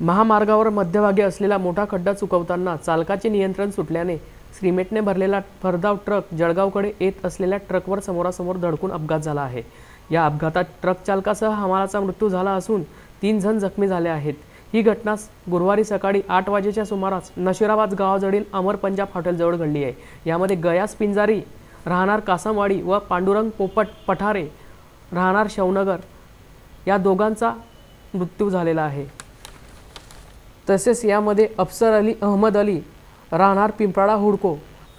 महामार्गावर मध्यभागी असलेला मोठा खड्डा चुकवताना चालकाचे नियंत्रण सुटल्याने श्रीमेटने भरलेला भरधाव ट्रक जळगावकडे येत असलेल्या ट्रकवर समोरासमोर धडकून अपघात झाला आहे. या अपघातात ट्रक चालकासह हमालाचा मृत्यू झाला असून तीन जण जखमी झाले आहेत. ही घटना गुरुवारी सकाळी आठ वाजेच्या सुमारास नशिराबाद गावाजवळील अमर पंजाब हॉटेलजवळ घडली आहे. यामध्ये गयास पिंजारी राहणार कासमवाडी व पांडुरंग पोपट पठारे राहणार शवनगर या दोघांचा मृत्यू झालेला आहे. तसेच यामध्ये अफसर अली अहमद अली राहणार पिंपराळा हुडको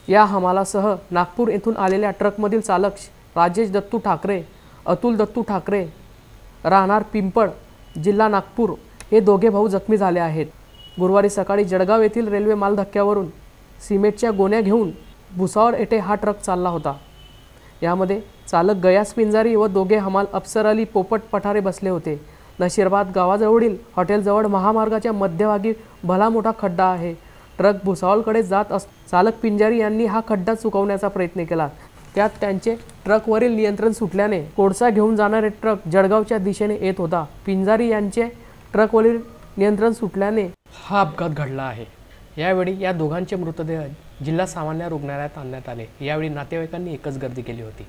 या हमालासह नागपूर येथून आलेल्या ट्रकमधील चालक राजेश दत्तू ठाकरे अतुल दत्तू ठाकरे राहणार पिंपळ जिल्हा नागपूर हे दोघे भाऊ जखमी झाले आहेत. गुरुवारी सकाळी जळगाव येथील रेल्वे मालधक्क्यावरून सिमेंटच्या गोण्या घेऊन भुसावळ येथे हा ट्रक चालला होता. यामध्ये चालक गयास पिंजारी व दोघे हमाल अफसर अली पोपट पठारे बसले होते. नशिरबाद गावाजवळील हॉटेलजवळ महामार्गाच्या मध्यभागी भला मोठा खड्डा आहे. ट्रक भुसावळकडे जात अस चालक पिंजारी यांनी हा खड्डा चुकवण्याचा प्रयत्न केला. त्यात त्यांचे ट्रकवरील नियंत्रण सुटल्याने कोळसा घेऊन जाणारे ट्रक जळगावच्या दिशेने येत होता. पिंजारी यांचे ट्रकवरील नियंत्रण सुटल्याने हा अपघात घडला आहे. यावेळी या दोघांचे मृतदेह जिल्हा सामान्य रुग्णालयात आणण्यात आले. यावेळी नातेवाईकांनी एकच गर्दी केली होती.